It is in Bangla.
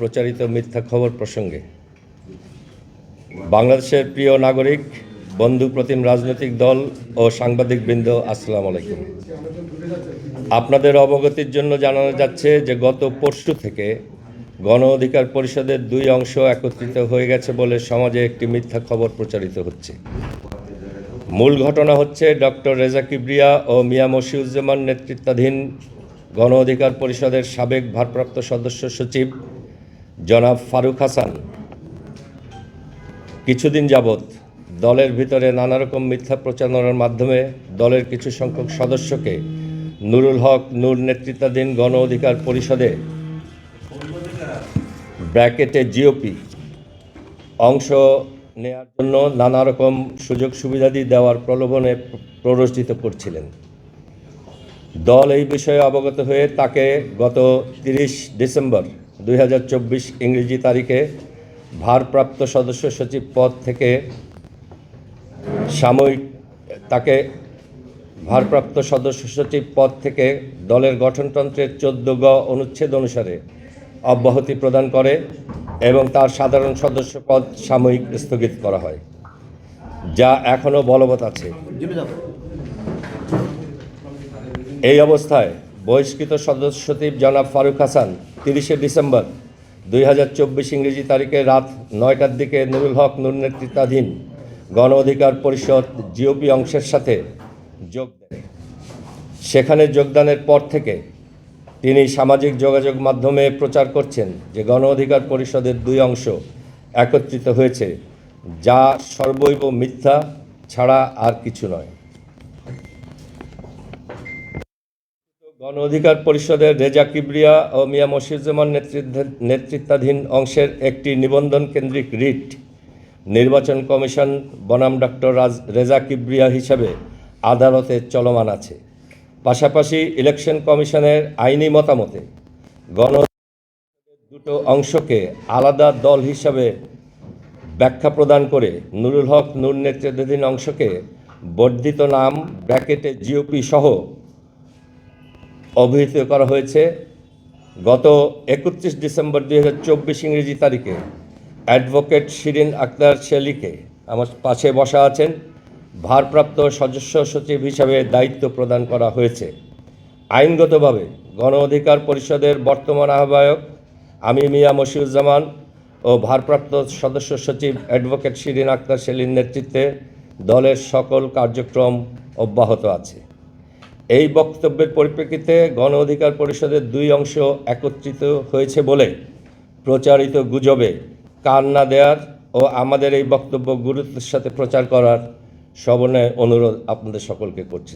প্রচারিত মিথ্যা খবর প্রসঙ্গে। বাংলাদেশের প্রিয় নাগরিক, বন্ধু প্রতিম রাজনৈতিক দল ও সাংবাদিকবৃন্দ আসসালামু আলাইকুম। আপনাদের অবগতির জন্য জানানো যাচ্ছে যে, গত পরশু থেকে গণ অধিকার পরিষদের দুই অংশ একত্রিত হয়ে গেছে বলে সমাজে একটি মিথ্যা খবর প্রচারিত হচ্ছে। মূল ঘটনা হচ্ছে ডক্টর রেজা কিবরিয়া ও মিয়া মশিউজ্জামান নেতৃত্বাধীন গণ অধিকার পরিষদের সাবেক ভারপ্রাপ্ত সদস্য সচিব জনাব ফারুক হাসান। কিছুদিন যাবৎ দলের ভিতরে নানা রকম মিথ্যা প্রচারণার মাধ্যমে দলের কিছু সংখ্যক সদস্যকে নুরুল হক নূর নেতৃত্বাধীন গণ অধিকার পরিষদে ব্র্যাকেটে জিওপি অংশ নেয়ার জন্য নানা রকম সুযোগ সুবিধাদি দেওয়ার প্রলোভনে প্ররোচিত করছিলেন। দল এই বিষয়ে অবগত হয়ে তাকে গত তিরিশ ডিসেম্বর দুই হাজার চব্বিশ ইংরেজি তারিখে ভারপ্রাপ্ত সদস্য সচিব পদ থেকে সাময়িক তাকে ভারপ্রাপ্ত সদস্য সচিব পদ থেকে দলের গঠনতন্ত্রের চোদ্দ গ অনুচ্ছেদ অনুসারে অব্যাহতি প্রদান করে এবং তার সাধারণ সদস্য পদ সাময়িক স্থগিত করা হয়, যা এখনও বলবৎ আছে। এই অবস্থায় বহিষ্কৃত সদস্য সচিব জনাব ফারুক হাসান তিরিশে ডিসেম্বর দুই হাজার চব্বিশ ইংরেজি তারিখে রাত নয়টার দিকে নুরুল হক নূর নেতৃত্বাধীন গণ অধিকার পরিষদ জিওপি অংশের সাথে যোগ দেন। সেখানে যোগদানের পর থেকে তিনি সামাজিক যোগাযোগ মাধ্যমে প্রচার করছেন যে গণ অধিকার পরিষদের দুই অংশ একত্রিত হয়েছে, যা সর্বৈব মিথ্যা ছাড়া আর কিছু নয়। গণ অধিকার পরিষদের রেজা কিবরিয়া ও মিয়া মশিউজ্জামান নেতৃত্ব- নেতৃত্বাধীন অংশের একটি নিবন্ধন কেন্দ্রিক রিট নির্বাচন কমিশন বনাম ডক্টর রাজ রেজা কিবরিয়া হিসাবে আদালতে চলমান আছে। পাশাপাশি ইলেকশন কমিশনের আইনি মতামতে গণ দুটো অংশকে আলাদা দল হিসাবে ব্যাখ্যা প্রদান করে নুরুল হক নূর নেতৃত্বাধীন অংশকে বর্ধিত নাম, ব্র্যাকেটে জিওপি সহ অভিহিত করা হয়েছে গত একত্রিশ ডিসেম্বর দুই হাজার চব্বিশ ইংরেজি তারিখে। অ্যাডভোকেট শিরিন আক্তার শেলিকে আমার পাশে বসা আছেন। ভারপ্রাপ্ত সদস্য সচিব হিসাবে দায়িত্ব প্রদান করা হয়েছে। আইনগতভাবে গণ অধিকার পরিষদের বর্তমান আহ্বায়ক আমি মিয়া মশিউজ্জামান ও ভারপ্রাপ্ত সদস্য সচিব অ্যাডভোকেট শিরিন আক্তার শেলির নেতৃত্বে দলের সকল কার্যক্রম অব্যাহত আছে। এই বক্তব্যের পরিপ্রেক্ষিতে গণ অধিকার পরিষদের দুই অংশ একত্রিত হয়েছে বলে প্রচারিত গুজবে কান না দেওয়ার ও আমাদের এই বক্তব্য গুরুত্বের সাথে প্রচার করার সবনে অনুরোধ আপনাদের সকলকে করছি।